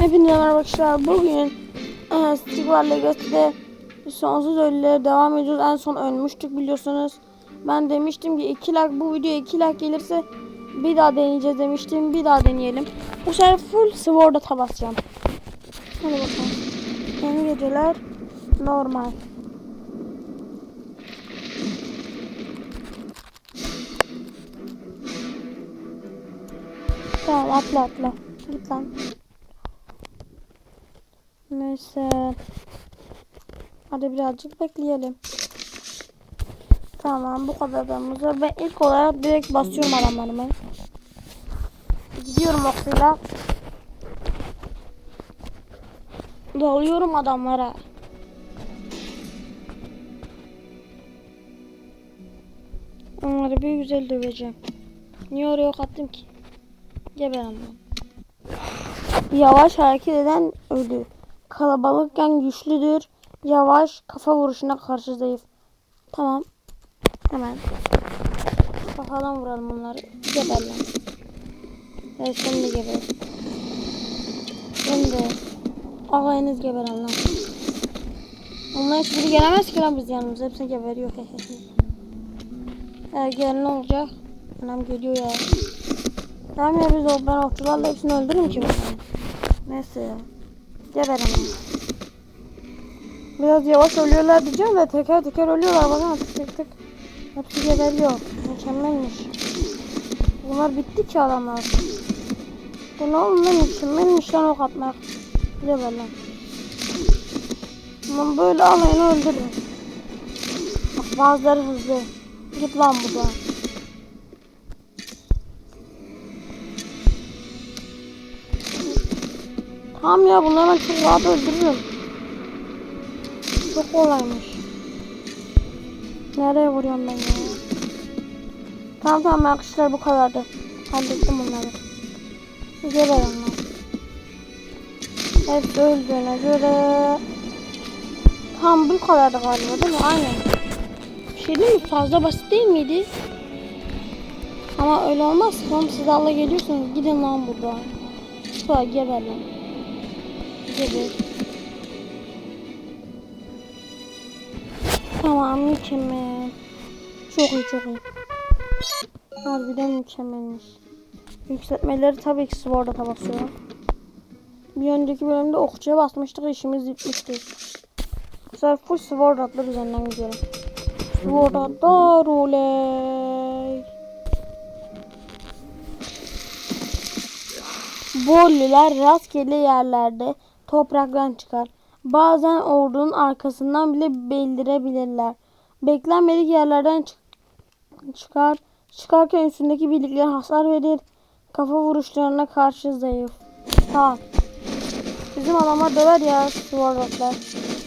Hepinize merhaba arkadaşlar. Bugün e, Legacy'de sonsuz ölülere devam ediyoruz. En son ölmüştük biliyorsunuz. Ben demiştim ki 2 like bu videoya 2 like gelirse bir daha deneyeceğiz demiştim. Bir daha deneyelim. Bu sefer full Sword'a tabasacağım. Hadi bakalım. Yeni geceler normal. Tamam atla atla. Git lan. Neyse. Hadi birazcık bekleyelim. Tamam bu kadar adamımız var. Ben ilk olarak direkt basıyorum adamlarımı. Gidiyorum okuyla. Dalıyorum adamlara. Onları bir güzel döveceğim. Niye oraya ok attım ki? Geber ama. Yavaş hareket eden ölü. Kalabalıkken güçlüdür. Yavaş kafa vuruşuna karşı zayıf. Tamam. Hemen. Kafadan vuralım bunları. Geber lan. Evet sen de geber. Sen de. Ağayınız geber lan. Onlar hiçbiri gelemez ki lan biz yanımıza. Hepsini geberiyor. Eğer gelen ne olacak? Anam geliyor ya. Tamam ya biz o ben okçularla hepsini öldürürüm ki bakalım. Neyse ya. Geber ama. Biraz yavaş ölüyorlar diyeceğim de teker teker ölüyorlar bakın tık tık tık. Hepsi geberiyor. Mükemmelmiş. Bunlar bitti ki adamlar. Bu ne oğlum lan mükemmelmiş lan ok atmak. Geber lan. Lan böyle alayını öldürün. Bak bazıları hızlı. Git lan buradan. Tamam ya bunları ben çok rahat öldürürüm. Çok kolaymış. Nereye vuruyorum ben ya? Tamam tamam arkadaşlar bu kadardı. Hallettim bunları. Geber onlar. Hepsi öldüğüne göre... Tam bu kadardı galiba değil mi? Aynen. Bir şey değil mi? Fazla basit değil miydi? Ama öyle olmaz. Tamam siz Allah geliyorsunuz. Gidin lan buradan. Sonra geber. Geber. Tamam mükemmel. Çok iyi çok iyi. Harbiden mükemmelmiş. Yükseltmeleri tabii ki Sword'a basıyorum. Bir önceki bölümde okçuya basmıştık işimiz bitmişti. Bu sefer full Sword atlar üzerinden gidiyorum. Sword atlar oley. Bolliler rastgele yerlerde topraktan çıkar. Bazen ordunun arkasından bile beldirebilirler. Beklenmedik yerlerden çık- çıkar. Çıkarken üstündeki birlikler hasar verir. Kafa vuruşlarına karşı zayıf. Ha. Bizim adamlar döver ya Swordotlar.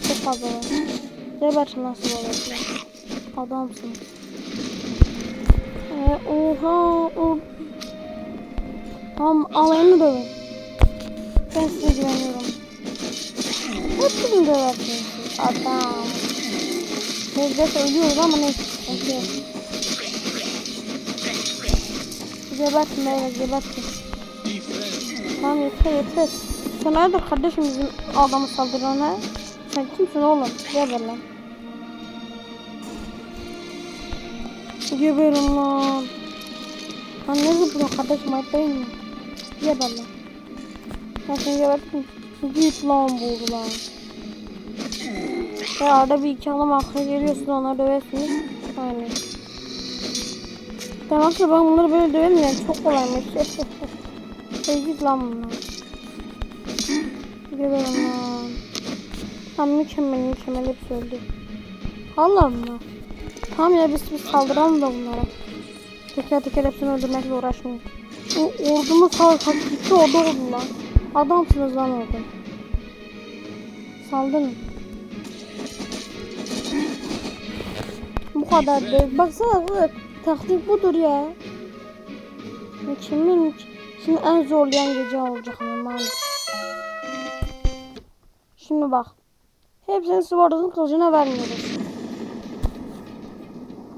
Çok fazla var. Gebertin lan Swordotlar. Adamsın. Ee, oha. O... Tamam alayını dövün. Ben size güveniyorum. Hepsini döversiniz. Adam. Nezle ölüyoruz ama neyse. Okay. Gebertin beyler gebertin. Tamam yeter yeter. Sen nerede kardeşim bizim adamı saldırana? Sen kimsin oğlum? Geber lan. Geberin lan. Lan ne zıplıyor kardeşim ayıp değil mi? Geber lan. Ben seni gebertim. Git lan bu. Arada bir iki adam akla geliyorsun onları döversiniz. Aynen. Tamam ki ben bunları böyle yani çok kolaymış. Ezik lan bunlar. Geberim lan. Tam mükemmel mükemmel hepsi öldü. Allah mı? Tamam ya biz, biz saldıralım da bunlara. Teker teker hepsini öldürmekle uğraşmayın. O ordumuz sağ kaç kişi orada oldu lan. Adamsınız lan orada. Saldırın. Bu kadardı. Baksana bu taktik budur ya. Mükemmel mük- Şimdi en zorlayan gece olacak maalesef. Şimdi bak. Hepsini Sword'un kılıcına vermiyoruz.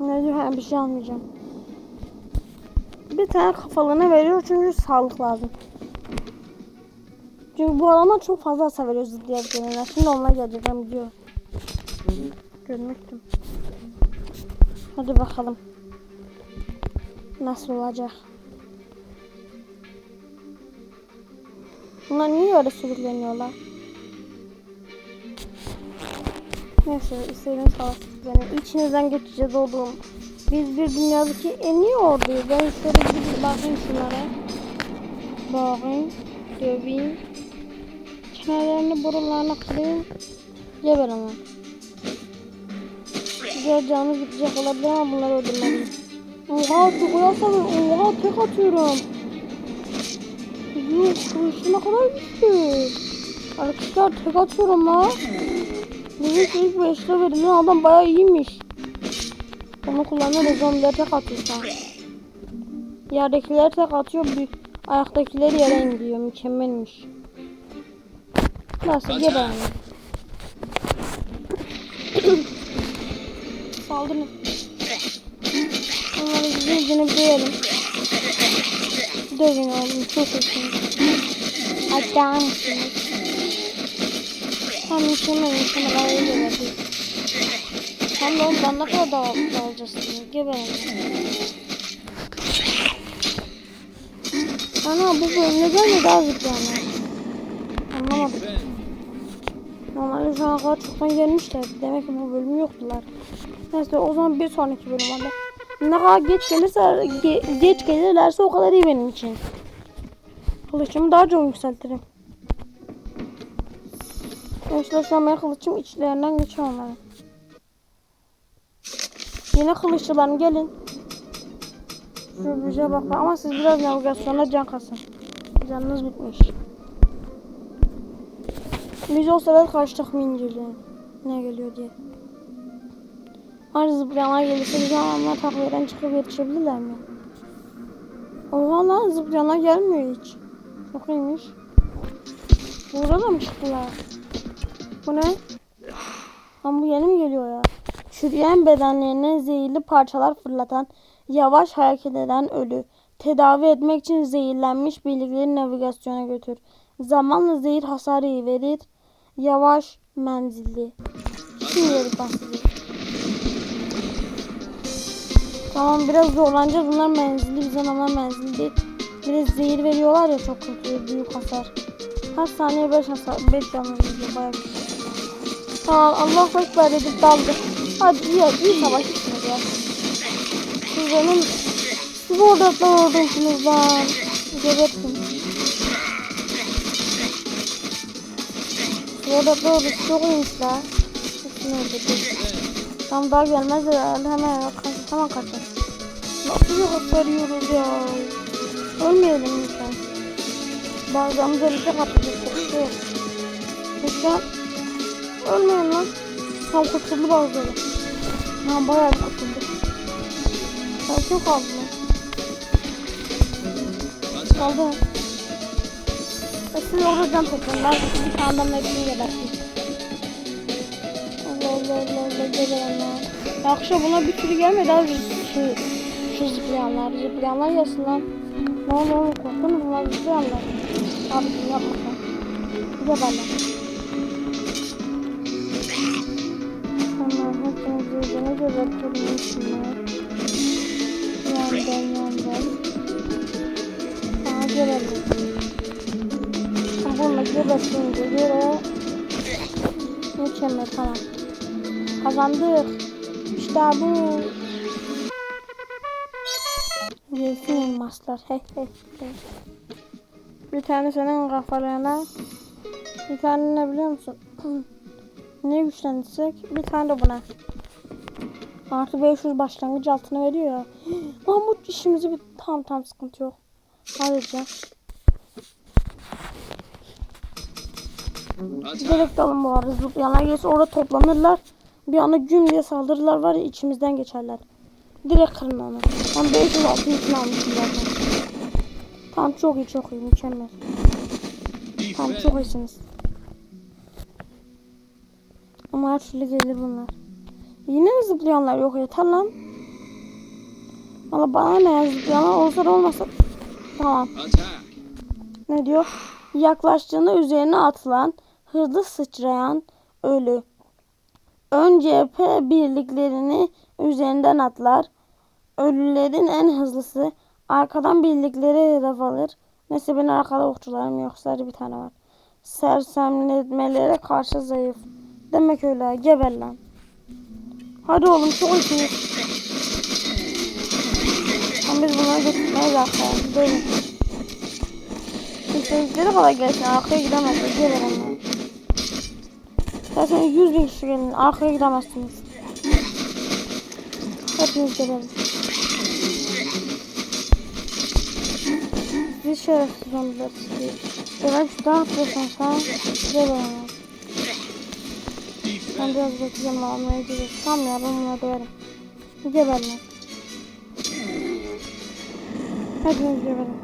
Ne diyor? Ha, bir şey almayacağım. Bir tane kafalığına veriyor çünkü sağlık lazım. Çünkü bu adamlar çok fazla hasar veriyor zıplayarak gelenler. Şimdi onlar gelecek ben biliyorum. Görmüştüm. Hadi bakalım. Nasıl olacak? Bunlar niye öyle sürükleniyorlar? Neyse istediğiniz kadar sürüklenin. İçinizden geçeceğiz oğlum. Biz bir dünyadaki en iyi orduyuz. Ben şöyle gidip bakayım şunlara. Bakayım. Döveyim. Kenarlarını borularına kırayım. Geber ama. Diğer canımız gidecek olabilir ama bunları öldürmeliyim. Oha çok uyarsanız. Oha tek atıyorum. Yuh kılıçlı ne kadar güçlü. Arkadaşlar tek atıyorum la. Bizim ilk beşte verilen adam bayağı iyiymiş. Onu kullanır zombiler tek atıyor. Yerdekileri tek atıyor. Büyük, ayaktakileri yere indiriyor. Mükemmelmiş. Nasıl geberin. Saldırın. Onları zincini dövelim. Dövün oğlum çok iyisiniz. Hatta mısınız? Tam mükemmel ayrı geberdi. Hem de ondan ne kadar da alacaksınız. Geberin. Ana bu bölüm neden mi daha zıplayanlar? Anlamadım. Normalde şu ana kadar çoktan gelmişler. Demek ki bu bölüm yoktular. Neyse o zaman bir sonraki bölüm hadi. Ne kadar geç gelirse ge- geç gelirlerse o kadar iyi benim için. Kılıçımı daha çok yükseltirim. Gençler şu kılıçım içlerinden geçiyor onların. Yine kılıççılarım gelin. Şu bize bak ama siz biraz navigasyona can kasın. Canınız bitmiş. Biz o sırada kaç takım inceleyelim. Ne geliyor diye. Hani zıplayanlar gelirse bizim adamlar takliden çıkıp yetişebilirler mi? Oha lan zıplayanlar gelmiyor hiç. Çok iyiymiş. Burada da mı çıktılar? Bu ne? Lan bu yeni mi geliyor ya? Çürüyen bedenlerine zehirli parçalar fırlatan, yavaş hareket eden ölü. Tedavi etmek için zehirlenmiş bilgileri navigasyona götür. Zamanla zehir hasarı verir. Yavaş menzilli. Şimdi bahsedeyim. Tamam biraz zorlanacağız. Bunlar menzilli. Bizden ama menzilli değil. Biraz zehir veriyorlar ya çok kötü. Büyük hasar. Her saniye 5 hasar. 5 canlı veriyor. Bayağı kötü. Tamam Allah ekber dedik daldı. Hadi iyi iyi savaşırsınız ya. Siz benim siz orada ordunsunuz lan. Gebertin. Siz orada ordusu çok la. Tam daha gelmez herhalde hemen kaç, hemen kaçar. Nasıl bir hasar yiyoruz ya. Ölmeyelim lütfen. Bir şey kapatacak. Bir şey yok. Lütfen. Ölmeyin lan. Tam kurtuldu bazıları. Lan bayağı kurtuldu. Ben çok kaldı lan. Kaldı. E siz orada can toplayın. Ben bir adamla hepsini geberteyim. Allah Allah Allah Allah geberenler. Ya akşam buna bir sürü gelmedi abi şu, şu zıplayanlar. Zıplayanlar gelsin lan. Ne olur oğlum korkun bunlar zıplayanlar. Abi yapma sen. Geberler. Tamam hepinizi yüzüne gebertirim şunlar. Yandan yandan. Aa geberdim. Bunu gebertince göre Mükemmel tamam. Kazandık. İşte bu. Gelsin elmaslar. Hey hey hey. Bir tane senin kafalarına. Bir tane ne biliyor musun? ne güçlendirsek? Bir tane de buna. Artı 500 başlangıç altına veriyor ya. Bu işimizi bir tam tam sıkıntı yok. Ayrıca. Direkt alın bu arada zıplayanlar gelirse orada toplanırlar. Bir anda güm diye saldırırlar var ya içimizden geçerler. Direkt kırın onu. Ben 500 altın için almışım zaten. Tamam çok iyi çok iyi mükemmel. Tamam çok iyisiniz. Ama her türlü gelir bunlar. Yine mi zıplayanlar yok yeter lan. Valla bana ne ya zıplayanlar olsa da olmasa. Tamam. Ne diyor? Yaklaştığında üzerine atılan, hızlı sıçrayan ölü. Ön cephe birliklerini üzerinden atlar. Ölülerin en hızlısı. Arkadan birlikleri hedef alır. Neyse benim arkada okçularım yok. Sadece bir tane var. Sersemletmelere karşı zayıf. Demek öyle. Geber lan. Hadi oğlum çok iyiyiz. Ama biz bunları götürmeyiz arkaya. Dönün. İstedikleri kadar gelsin. Arkaya gidemezsiniz. Geber onları. Zaten 100 bin kişi gelin. Arkaya gidemezsiniz. Hepiniz geberin. Sizi şerefsiz sizi. Geber şu ne yapıyorsun sen? Onu. Ben biraz bekleyeceğim almaya gideceğiz. Tamam ya ben bunları döverim. Geber lan. Hepiniz geberin.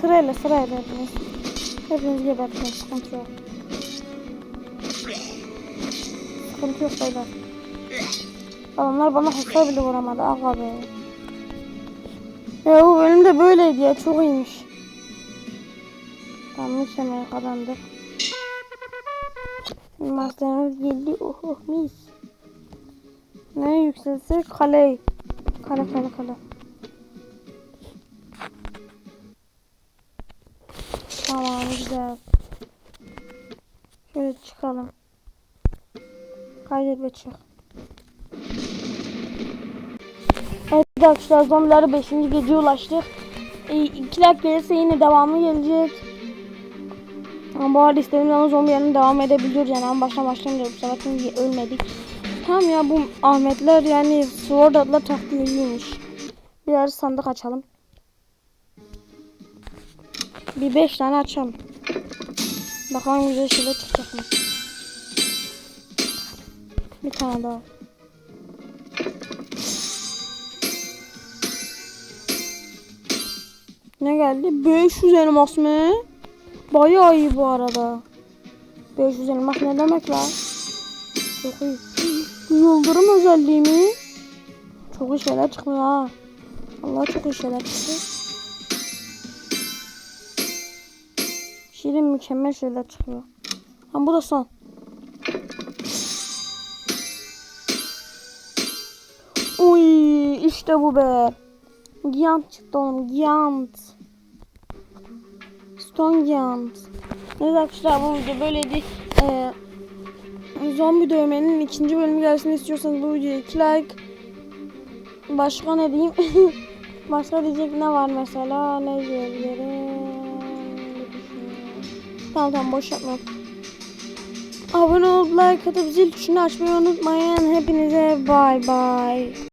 Sırayla sırayla hepiniz. Hepiniz gebertin. Sıkıntı yok. Sıkıntı yok beyler. Adamlar bana hasar bile vuramadı. Aga be. Ya bu bölüm de böyleydi ya. Çok iyiymiş. Tamam mis yemeği kazandık. Masterimiz geldi. Oh oh mis. Ne yükselse kale. Kale kale kale. Tamam güzel. Şöyle çıkalım. Kaydet ve. Evet arkadaşlar zombileri 5. geceye ulaştık. 2 dakika gelirse yine devamı gelecek. Ama bu arada istediğim zaman zombilerin devam edebiliyor yani ama baştan başlamayacağız bu sefer çünkü ölmedik. Tamam ya bu Ahmetler yani Sword adlı taktiğiymiş. Biraz sandık açalım. Bir 5 tane açalım. Bakalım güzel şeyler çıkacak mı? Bir tane daha. Ne geldi? 500 elmas mı? Bayağı iyi bu arada. 500 elmas ne demek lan? Çok iyi. Yıldırım özelliği mi? Çok iyi şeyler çıkmıyor ha. Allah çok iyi şeyler çıktı. Şirin mükemmel şeyler çıkıyor. Ha bu da son. İşte bu be. Giant çıktı oğlum Giant. Stone Giant. Evet arkadaşlar bu video böyleydi. Ee, zombi dövmenin ikinci bölümü gelsin istiyorsanız bu videoya 2 like. Başka ne diyeyim? Başka diyecek ne var mesela? Ne diyebilirim? Tamam tamam boş yapma. Abone olup like atıp zil tuşunu açmayı unutmayın. Hepinize bay bay.